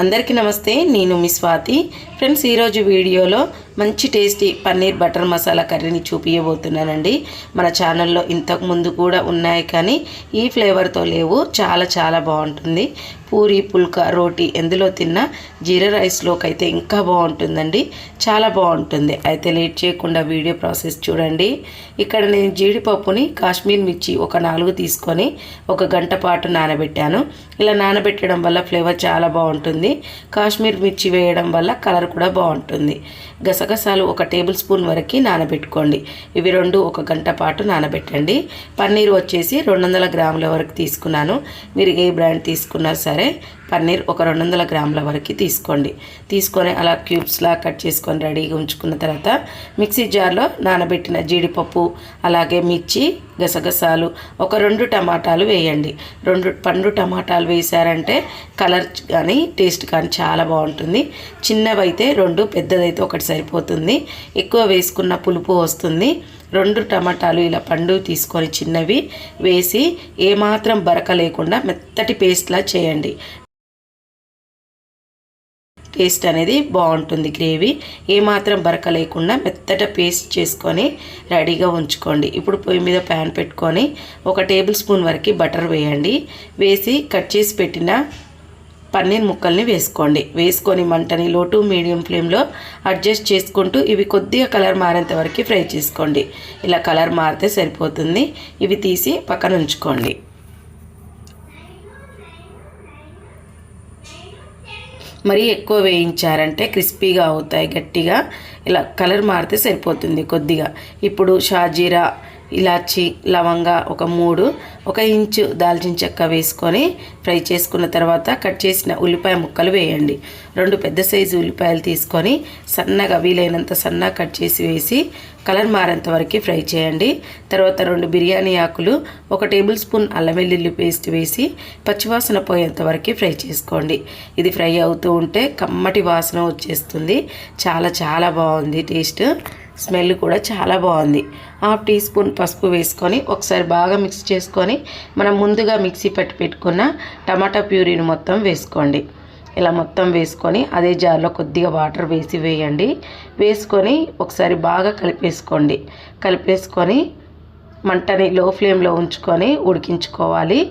అందరికీ నమస్తే నేను మీ స్వాతి. ఫ్రెండ్స్ ఈరోజు వీడియోలో మంచి టేస్టీ పన్నీర్ బటర్ మసాలా కర్రీని చూపించబోతున్నానండి మన ఛానల్లో ఇంతకు ముందు కూడా ఉన్నాయి కానీ ఈ ఫ్లేవర్తో లేవు. చాలా చాలా బాగుంటుంది. పూరి పుల్కా రోటీ ఎందులో తిన్నా జీరా రైస్లోకి అయితే ఇంకా బాగుంటుందండి. చాలా బాగుంటుంది. అయితే లేట్ చేయకుండా వీడియో ప్రాసెస్ చూడండి. ఇక్కడ నేను జీడిపప్పుని కాశ్మీర్ మిర్చి ఒక నాలుగు తీసుకొని ఒక గంట పాటు నానబెట్టాను. ఇలా నానబెట్టడం వల్ల ఫ్లేవర్ చాలా బాగుంటుంది. కాశ్మీర్ మిర్చి వేయడం వల్ల కలర్ కూడా బాగుంటుంది. గసగసాలు ఒక టేబుల్ స్పూన్ వరకు నానబెట్టుకోండి. ఇవి రెండు ఒక గంట పాటు నానబెట్టండి. పన్నీర్ వచ్చేసి రెండు వందల గ్రాముల వరకు తీసుకున్నాను. మీరు ఏ బ్రాండ్ తీసుకున్నా సరే ¿vale? పన్నీర్ ఒక రెండు వందల గ్రాముల వరకు తీసుకోండి. తీసుకొని అలా క్యూబ్స్లా కట్ చేసుకొని రెడీగా ఉంచుకున్న తర్వాత మిక్సీ జార్లో నానబెట్టిన జీడిపప్పు అలాగే మిర్చి గసగసాలు ఒక రెండు టమాటాలు వేయండి. రెండు పండు టమాటాలు వేసారంటే కలర్ కానీ టేస్ట్ కానీ చాలా బాగుంటుంది. చిన్నవైతే రెండు పెద్దదైతే ఒకటి సరిపోతుంది. ఎక్కువ వేసుకున్న పులుపు వస్తుంది. రెండు టమాటాలు ఇలా పండు తీసుకొని చిన్నవి వేసి ఏమాత్రం బరక లేకుండా మెత్తటి పేస్ట్లా చేయండి. టేస్ట్ అనేది బాగుంటుంది గ్రేవీ. ఏమాత్రం బరక లేకుండా మెత్తట పేస్ట్ చేసుకొని రెడీగా ఉంచుకోండి. ఇప్పుడు పొయ్యి మీద ప్యాన్ పెట్టుకొని ఒక టేబుల్ స్పూన్ వరకు బటర్ వేయండి. వేసి కట్ చేసి పెట్టిన పన్నీర్ ముక్కల్ని వేసుకోండి. వేసుకొని మంటని లో టు మీడియం ఫ్లేమ్లో అడ్జస్ట్ చేసుకుంటూ ఇవి కొద్దిగా కలర్ మారేంత వరకు ఫ్రై చేసుకోండి. ఇలా కలర్ మారితే సరిపోతుంది. ఇవి తీసి పక్కన ఉంచుకోండి. మరీ ఎక్కువ వేయించారంటే క్రిస్పీగా అవుతాయి గట్టిగా. ఇలా కలర్ మారితే సరిపోతుంది కొద్దిగా. ఇప్పుడు షాజీరా ఇలాచి లవంగా ఒక మూడు ఒక ఇంచు దాల్చిన చెక్క వేసుకొని ఫ్రై చేసుకున్న తర్వాత కట్ చేసిన ఉల్లిపాయ ముక్కలు వేయండి. రెండు పెద్ద సైజు ఉల్లిపాయలు తీసుకొని సన్నగా వీలైనంత సన్నగా కట్ చేసి వేసి కలర్ మారేంత వరకు ఫ్రై చేయండి. తర్వాత రెండు బిర్యానీ ఆకులు ఒక టేబుల్ స్పూన్ అల్లం వెల్లుల్లి పేస్ట్ వేసి పచ్చివాసన పోయేంత వరకు ఫ్రై చేసుకోండి. ఇది ఫ్రై అవుతూ ఉంటే కమ్మటి వాసన వచ్చేస్తుంది. చాలా చాలా బాగుంది టేస్ట్. స్మెల్ కూడా చాలా బాగుంది. హాఫ్ టీ స్పూన్ పసుపు వేసుకొని ఒకసారి బాగా మిక్స్ చేసుకొని మనం ముందుగా మిక్సీ పట్టి పెట్టుకున్న టమాటా ప్యూరీని మొత్తం వేసుకోండి. ఇలా మొత్తం వేసుకొని అదే జార్లో కొద్దిగా వాటర్ వేసి వేయండి. వేసుకొని ఒకసారి బాగా కలిపేసుకోండి. కలిపేసుకొని మంటని లో ఫ్లేమ్లో ఉంచుకొని ఉడికించుకోవాలి.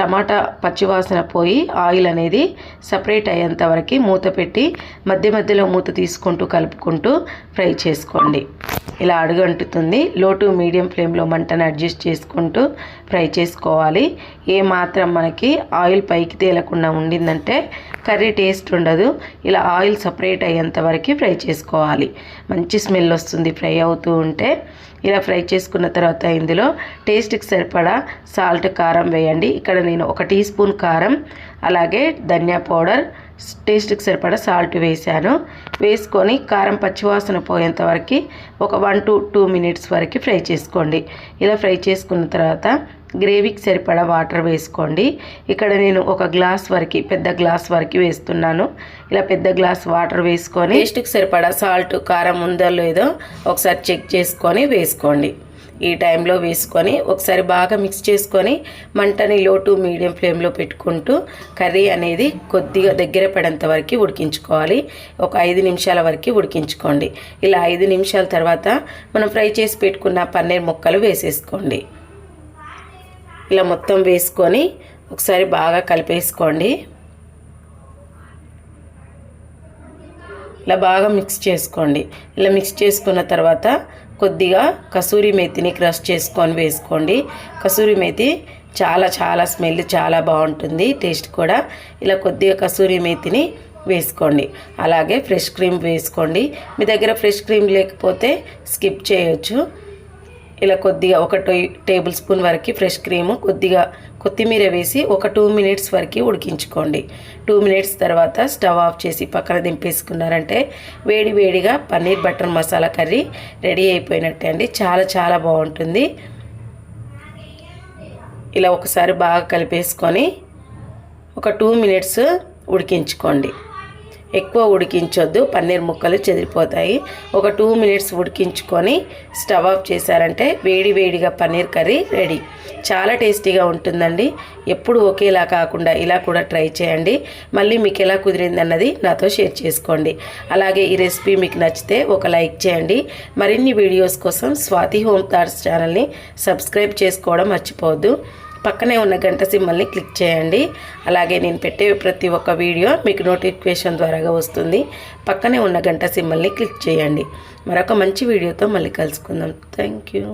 టమాటా పచ్చివాసన పోయి ఆయిల్ అనేది సపరేట్ అయ్యేంత వరకు మూత పెట్టి మధ్య మధ్యలో మూత తీసుకుంటూ కలుపుకుంటూ ఫ్రై చేసుకోండి. ఇలా అడుగంటుతుంది. లో టు మీడియం ఫ్లేమ్లో మంటను అడ్జస్ట్ చేసుకుంటూ ఫ్రై చేసుకోవాలి. ఏ మాత్రం మనకి ఆయిల్ పైకి తేలకుండా ఉండిందంటే కర్రీ టేస్ట్ ఉండదు. ఇలా ఆయిల్ సపరేట్ అయ్యేంత వరకు ఫ్రై చేసుకోవాలి. మంచి స్మెల్ వస్తుంది ఫ్రై అవుతూ ఉంటే. ఇలా ఫ్రై చేసుకున్న తర్వాత ఇందులో టేస్ట్కి సరిపడా సాల్ట్ కారం వేయండి. ఇక్కడ నేను ఒక టీ స్పూన్ కారం అలాగే ధనియా పౌడర్ టేస్ట్కి సరిపడా సాల్ట్ వేసాను వేసుకొని కారం పచ్చివాసన పోయేంత వరకు ఒక వన్ టు టూ మినిట్స్ వరకు ఫ్రై చేసుకోండి. ఇలా ఫ్రై చేసుకున్న తర్వాత గ్రేవీకి సరిపడా వాటర్ వేసుకోండి. ఇక్కడ నేను ఒక గ్లాస్ వరకు పెద్ద గ్లాస్ వరకు వేస్తున్నాను. ఇలా పెద్ద గ్లాస్ వాటర్ వేసుకొని టేస్ట్కి సరిపడా సాల్ట్ కారం ఉందో లేదో ఒకసారి చెక్ చేసుకొని వేసుకోండి. ఈ టైంలో వేసుకొని ఒకసారి బాగా మిక్స్ చేసుకొని మంటని లో టు మీడియం ఫ్లేమ్లో పెట్టుకుంటూ కర్రీ అనేది కొద్దిగా దగ్గర పడేంత వరకు ఉడికించుకోవాలి. ఒక ఐదు నిమిషాల వరకు ఉడికించుకోండి. ఇలా ఐదు నిమిషాల తర్వాత మనం ఫ్రై చేసి పెట్టుకున్న పన్నీర్ ముక్కలు వేసేసుకోండి. ఇలా మొత్తం వేసుకొని ఒకసారి బాగా కలిపేసుకోండి. ఇలా బాగా మిక్స్ చేసుకోండి. ఇలా మిక్స్ చేసుకున్న తర్వాత కొద్దిగా కసూరి మేతిని క్రష్ చేసుకొని వేసుకోండి. కసూరి మేతి చాలా చాలా స్మెల్ చాలా బాగుంటుంది. టేస్ట్ కూడా ఇలా కొద్దిగా కసూరి మేతిని వేసుకోండి. అలాగే ఫ్రెష్ క్రీమ్ వేసుకోండి. మీ దగ్గర ఫ్రెష్ క్రీమ్ లేకపోతే స్కిప్ చేయొచ్చు. ఇలా కొద్దిగా ఒక టేబుల్ స్పూన్ వరకు ఫ్రెష్ క్రీము కొద్దిగా కొత్తిమీర వేసి ఒక టూ మినిట్స్ వరకు ఉడికించుకోండి. టూ మినిట్స్ తర్వాత స్టవ్ ఆఫ్ చేసి పక్కన దింపేసుకున్నారంటే వేడి వేడిగా paneer butter masala curry ready అయిపోయినట్టే అండి. చాలా చాలా బాగుంటుంది. ఇలా ఒకసారి బాగా కలిపేసుకొని ఒక టూ మినిట్స్ ఉడికించుకోండి. ఎక్కువ ఉడికించొద్దు పన్నీర్ ముక్కలు చెదిరిపోతాయి. ఒక టూ మినిట్స్ ఉడికించుకొని స్టవ్ ఆఫ్ చేశారంటే వేడి వేడిగా పన్నీర్ కర్రీ రెడీ. చాలా టేస్టీగా ఉంటుందండి. ఎప్పుడు ఒకేలా కాకుండా ఇలా కూడా ట్రై చేయండి. మళ్ళీ మీకు ఎలా కుదిరింది అన్నది నాతో షేర్ చేసుకోండి. అలాగే ఈ రెసిపీ మీకు నచ్చితే ఒక లైక్ చేయండి. మరిన్ని వీడియోస్ కోసం స్వాతి హోమ్ థాట్స్ ఛానల్ని సబ్స్క్రైబ్ చేసుకోవడం మర్చిపోవద్దు. పక్కనే ఉన్న గంట సింబల్ని క్లిక్ చేయండి. అలాగే నేను పెట్టే ప్రతి ఒక్క వీడియో మీకు నోటిఫికేషన్ ద్వారాగా వస్తుంది. పక్కనే ఉన్న గంట సింబల్ని క్లిక్ చేయండి. మరొక మంచి వీడియోతో మళ్ళీ కలుసుకుందాం. Thank you.